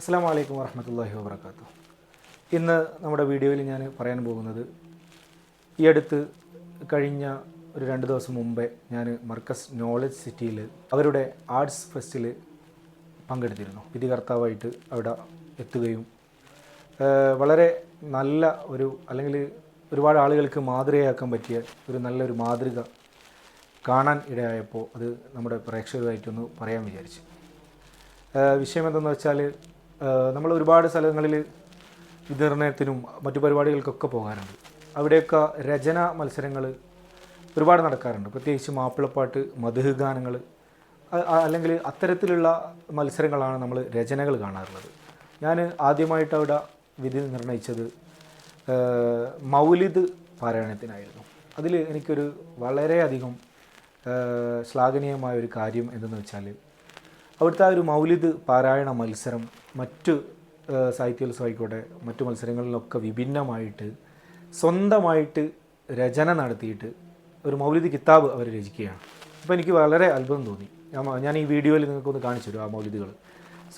അസ്സാം വലൈക്കും വർഹമത്തല്ലാഹി വാബർക്കാത്തു ഇന്ന് നമ്മുടെ വീഡിയോയിൽ ഞാൻ പറയാൻ പോകുന്നത് ഈ അടുത്ത് കഴിഞ്ഞ ഒരു രണ്ട് ദിവസം മുമ്പേ ഞാൻ മർക്കസ് നോളജ് സിറ്റിയിൽ അവരുടെ ആർട്സ് ഫെസ്റ്റിൽ പങ്കെടുത്തിരുന്നു. വിധികർത്താവായിട്ട് അവിടെ എത്തുകയും വളരെ നല്ല ഒരു അല്ലെങ്കിൽ ഒരുപാട് ആളുകൾക്ക് മാതൃകയാക്കാൻ പറ്റിയ ഒരു നല്ലൊരു മാതൃക കാണാൻ ഇടയായപ്പോൾ അത് നമ്മുടെ പ്രേക്ഷകരുമായിട്ടൊന്ന് പറയാൻ വിചാരിച്ചു. വിഷയം എന്തെന്ന് വെച്ചാൽ നമ്മൾ ഒരുപാട് സ്ഥലങ്ങളിൽ വിതരണത്തിനും മറ്റു പരിപാടികൾക്കൊക്കെ പോകാറുണ്ട് അവിടെയൊക്കെ രചന മത്സരങ്ങൾ ഒരുപാട് നടക്കാറുണ്ട്. പ്രത്യേകിച്ച് മാപ്പിളപ്പാട്ട് മധുഹ് ഗാനങ്ങൾ അല്ലെങ്കിൽ അത്തരത്തിലുള്ള മത്സരങ്ങളാണ് നമ്മൾ രചനകൾ കാണാറുള്ളത്. ഞാൻ ആദ്യമായിട്ട് അവിടെ വിധി നിർണയിച്ചത് മൗലിദ് പാരായണത്തിനായിരുന്നു. അതിൽ എനിക്കൊരു വളരെയധികം ശ്ലാഘനീയമായ ഒരു കാര്യം എന്തെന്ന് വെച്ചാൽ അവിടുത്തെ ആ ഒരു മൗലിദ് പാരായണ മത്സരം മറ്റ് സാഹിത്യോത്സവമായിക്കോട്ടെ മറ്റു മത്സരങ്ങളിലൊക്കെ വിഭിന്നമായിട്ട് സ്വന്തമായിട്ട് രചന നടത്തിയിട്ട് ഒരു മൗലിദ് കിതാബ് അവർ രചിക്കുകയാണ്. അപ്പോൾ എനിക്ക് വളരെ അത്ഭുതം തോന്നി. ഞാൻ- ഈ വീഡിയോയിൽ നിങ്ങൾക്കൊന്ന് കാണിച്ചു തരും ആ മൗലിദുകൾ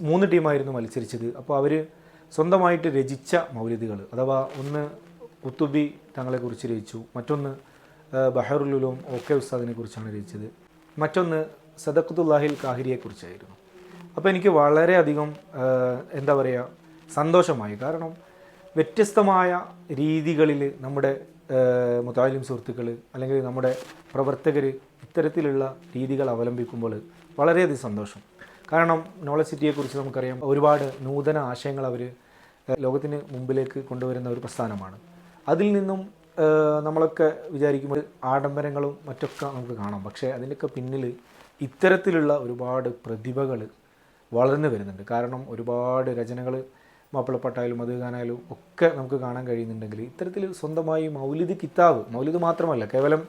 മൂന്ന് ടീമായിരുന്നു മത്സരിച്ചത്. അപ്പോൾ അവർ സ്വന്തമായിട്ട് രചിച്ച മൗലിദുകൾ അഥവാ ഒന്ന് കുത്തുബി തങ്ങളെക്കുറിച്ച് രചിച്ചു മറ്റൊന്ന് ബഹറുലുലും ഓക്കെ ഉസ്താദിനെ കുറിച്ചാണ് രചിച്ചത്. മറ്റൊന്ന് സദക്കുത്തുല്ലാഹിൽ കാഹിരിയെക്കുറിച്ചായിരുന്നു അപ്പോൾ എനിക്ക് വളരെയധികം എന്താ പറയുക സന്തോഷമായി. കാരണം വ്യത്യസ്തമായ രീതികളിൽ നമ്മുടെ മുതാലിം സുഹൃത്തുക്കൾ അല്ലെങ്കിൽ നമ്മുടെ പ്രവർത്തകർ ഇത്തരത്തിലുള്ള രീതികൾ അവലംബിക്കുമ്പോൾ വളരെയധികം സന്തോഷം. കാരണം നോളജ് സിറ്റിയെക്കുറിച്ച് നമുക്കറിയാം ഒരുപാട് നൂതന ആശയങ്ങൾ അവർ ലോകത്തിന് മുമ്പിലേക്ക് കൊണ്ടുവരുന്ന ഒരു പ്രസ്ഥാനമാണ്. അതിൽ നിന്നും നമ്മളൊക്കെ വിചാരിക്കുമ്പോൾ ആഡംബരങ്ങളും മറ്റൊക്കെ നമുക്ക് കാണാം. പക്ഷേ അതിന്റെയൊക്കെ പിന്നിൽ ഇത്തരത്തിലുള്ള ഒരുപാട് പ്രതിഭകൾ വളർന്നു വരുന്നുണ്ട്. കാരണം ഒരുപാട് രചനകൾ മാപ്പിളപ്പാട്ടായാലും മധുഗാനായാലും ഒക്കെ നമുക്ക് കാണാൻ കഴിയുന്നുണ്ടെങ്കിൽ ഇത്തരത്തിൽ സ്വന്തമായി മൗലിദ് കിതാബ് മൗലിദ് മാത്രമല്ല കേവലം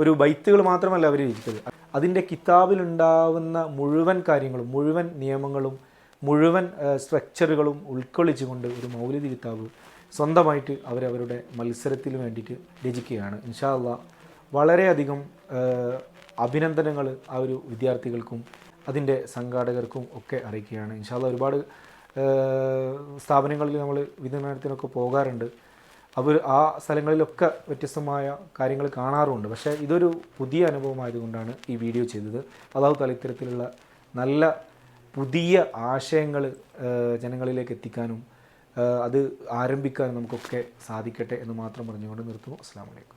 ഒരു ബൈത്തുകൾ മാത്രമല്ല അവർ രചിച്ചത് അതിന്റെ കിതാബിലുണ്ടാവുന്ന മുഴുവൻ കാര്യങ്ങളും മുഴുവൻ നിയമങ്ങളും മുഴുവൻ സ്ട്രക്ചറുകളും ഉൾക്കൊള്ളിച്ചുകൊണ്ട് ഒരു മൗലിദ് കിതാബ് സ്വന്തമായിട്ട് അവരവരുടെ മത്സരത്തിന് വേണ്ടിയിട്ട് രചിക്കുകയാണ്. ഇൻഷാ അള്ളാ വളരെയധികം അഭിനന്ദനങ്ങൾ ആ ഒരു വിദ്യാർത്ഥികൾക്കും അതിന്റെ സംഘാടകർക്കും ഒക്കെ അറിയിക്കുകയാണ്. ഇൻഷാല്ല ഒരുപാട് സ്ഥാപനങ്ങളിൽ നമ്മൾ വിതരണത്തിനൊക്കെ പോകാറുണ്ട്. അവർ ആ സ്ഥലങ്ങളിലൊക്കെ വ്യത്യസ്തമായ കാര്യങ്ങൾ കാണാറുമുണ്ട് പക്ഷേ ഇതൊരു പുതിയ അനുഭവമായതുകൊണ്ടാണ് ഈ വീഡിയോ ചെയ്തത്. അതാവ് തല ഇത്തരത്തിലുള്ള നല്ല പുതിയ ആശയങ്ങൾ ജനങ്ങളിലേക്ക് എത്തിക്കാനും അത് ആരംഭിക്കാനും നമുക്കൊക്കെ സാധിക്കട്ടെ എന്ന് മാത്രം പറഞ്ഞുകൊണ്ട് നിർത്തുന്നു. അസ്സാം വലൈക്കും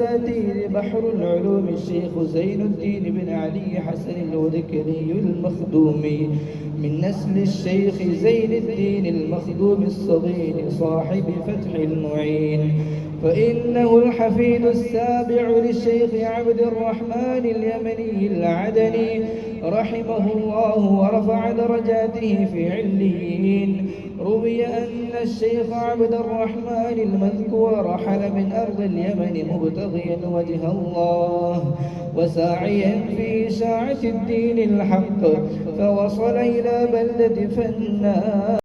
الأساتذة بحر العلوم الشيخ زين الدين بن علي حسن الودكري المخدومي من نسل الشيخ زين الدين المخدوم الصغير صاحب فتح المعين. فإنه الحفيد السابع للشيخ عبد الرحمن اليمني العدني. رحمه الله ورفع درجاته في عليين. روي أن الشيخ عبد الرحمن المذكور رحل من أرض اليمن مبتغيا وجه الله وساعيا في إشاعة الدين الحق فوصل إلى بلدة فنان.